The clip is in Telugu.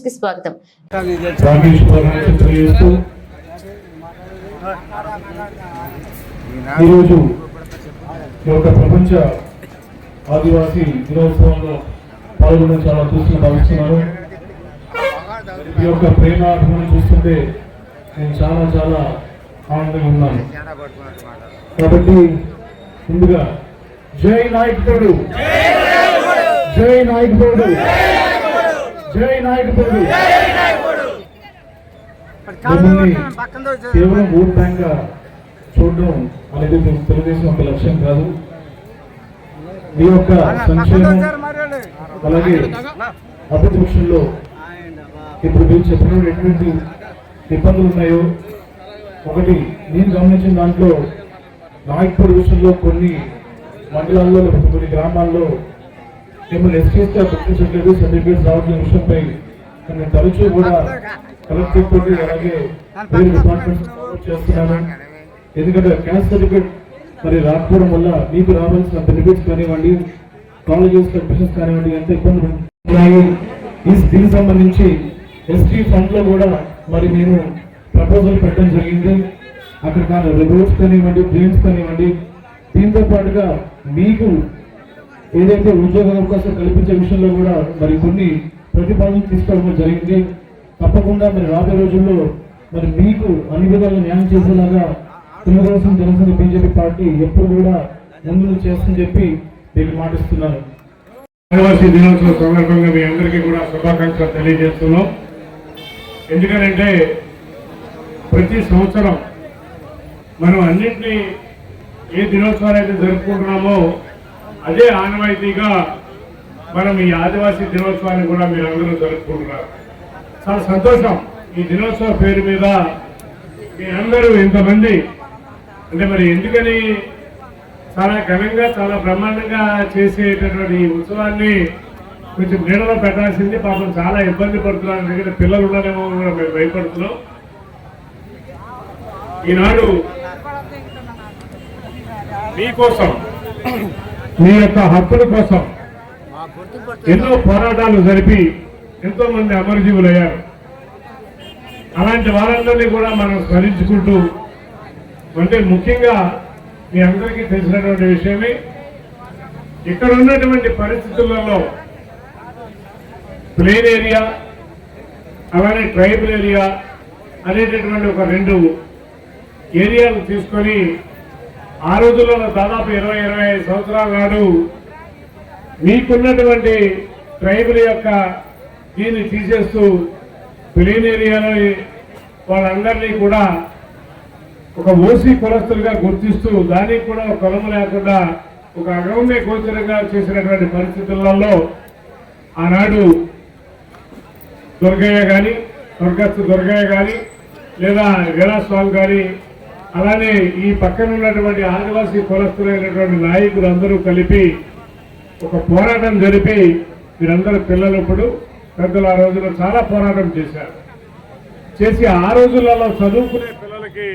న్యూస్కి స్వాగతం. ఈరోజు ఈ యొక్క ప్రపంచ ఆదివాసీ దినోత్సవంలో పాల్గొనడం చాలా అదృష్టంగా భావిస్తున్నాను. ఈ యొక్క ప్రేమ అభిమానం చూస్తుంటే నేను చాలా చాలా ఆనందంగా ఉన్నాను. కాబట్టి ముందుగా జై నాయకుడు జై నాయకుడు జై నాయకుడు. కేవలం ఓట్ బ్యాంక్గా చూడడం అనేది మీకు తెలుగుదేశం ఒక లక్ష్యం కాదు. మీ యొక్క సంక్షేమం అలాగే అభివృద్ధి విషయంలో ఇప్పుడు మీరు చెప్పిన ఎటువంటి ఇబ్బందులు ఉన్నాయో ఒకటి నేను గమనించిన దాంట్లో నాయకుడి విషయంలో కొన్ని మండలాల్లో లేకపోతే కొన్ని గ్రామాల్లో మిమ్మల్ని ఎస్కేస్తే గుర్తించట్లేదు సర్టిఫికేట్స్ రావట్లేదు విషయంపై. నేను తరచూ కూడా కలెక్టర్ తోటి అలాగే వేరే డిపార్ట్మెంట్స్ చేస్తున్నాను. ఎందుకంటే క్యాస్ట్ సర్టిఫికేట్ మరి రాకపోవడం వల్ల మీకు రావాల్సిన బెనిఫిట్స్ కానివ్వండి కాలేజెస్ అడ్మిషన్స్ కానివ్వండి ఎంత ఇబ్బంది ఉన్నాయి. ఈ దీనికి సంబంధించి ఎస్టీ ఫండ్లో కూడా మరి నేను ప్రపోజల్ పెట్టడం జరిగింది. అక్కడ కానీ రోడ్స్ కానివ్వండి డ్రైన్స్ కానివ్వండి దీంతో పాటుగా మీకు ఏదైతే ఉద్యోగ అవకాశం కల్పించే విషయంలో కూడా మరి కొన్ని ప్రతిపాదనలు తీసుకోవడం జరిగింది. తప్పకుండా మరి రాబోయే రోజుల్లో మరి మీకు అన్ని విధాలుగా న్యాయం చేసేలాగా తెలుగుదేశం జనసేన బీజేపీ పార్టీ ఎప్పుడు కూడా ముందు చేస్తుందని చెప్పి మీకు మాటిస్తున్నాను. ఆదివాసీ దినోత్సవం సందర్భంగా మీ అందరికీ కూడా శుభాకాంక్షలు తెలియజేస్తున్నాం. ఎందుకనంటే ప్రతి సంవత్సరం మనం అన్నింటినీ ఏ దినోత్సవాలు అయితే జరుపుకుంటున్నామో అదే ఆనవాయితీగా మనం ఈ ఆదివాసీ దినోత్సవాన్ని కూడా మీరు అందరూ జరుపుకుంటున్నారు. చాలా సంతోషం. ఈ దినోత్సవ పేరు మీద మీరందరూ ఇంతమంది అంటే మరి ఎందుకని చాలా ఘనంగా చాలా బ్రహ్మాండంగా చేసేటటువంటి ఈ ఉత్సవాన్ని కొంచెం నీడలో పెట్టాల్సింది. పాపం చాలా ఇబ్బంది పడుతున్నారు. ఎందుకంటే పిల్లలు ఉన్నారేమో కూడా మేము భయపడుతున్నాం. ఈనాడు మీకోసం మీ యొక్క హక్కుల కోసం ఎన్నో పోరాటాలు జరిపి ఎంతో మంది అమరజీవులయ్యారు. అలాంటి వారందరినీ కూడా మనం స్మరించుకుంటూ అంటే ముఖ్యంగా మీ అందరికీ తెలిసినటువంటి విషయమే ఇక్కడ ఉన్నటువంటి పరిస్థితులలో ప్లేన్ ఏరియా అలానే ట్రైబల్ ఏరియా అనేటటువంటి ఒక రెండు ఏరియాలు తీసుకొని ఆ రోజుల్లో దాదాపు ఇరవై ఇరవై ఐదు సంవత్సరాల నాడు మీకున్నటువంటి ట్రైబుల్ యొక్క దీన్ని తీసేస్తూ ప్లేన్ ఏరియాలో వాళ్ళందరినీ కూడా ఒక ఓసీ కులస్తులుగా గుర్తిస్తూ దానికి కూడా ఒక కులం లేకుండా ఒక అగమ్య గోచరంగా చేసినటువంటి పరిస్థితులలో ఆనాడు దుర్గయ్య కానీ స్వర్గస్థు దుర్గయ్య కానీ లేదా వీరాస్వామి కానీ అలానే ఈ పక్కన ఉన్నటువంటి ఆదివాసీ కులస్తులైనటువంటి నాయకులు అందరూ కలిపి ఒక పోరాటం జరిపి వీరందరూ పిల్లలు ఇప్పుడు పెద్దలు ఆ రోజుల్లో చాలా పోరాటం చేశారు. చేసి ఆ రోజులలో చదువుకునే పిల్లలకి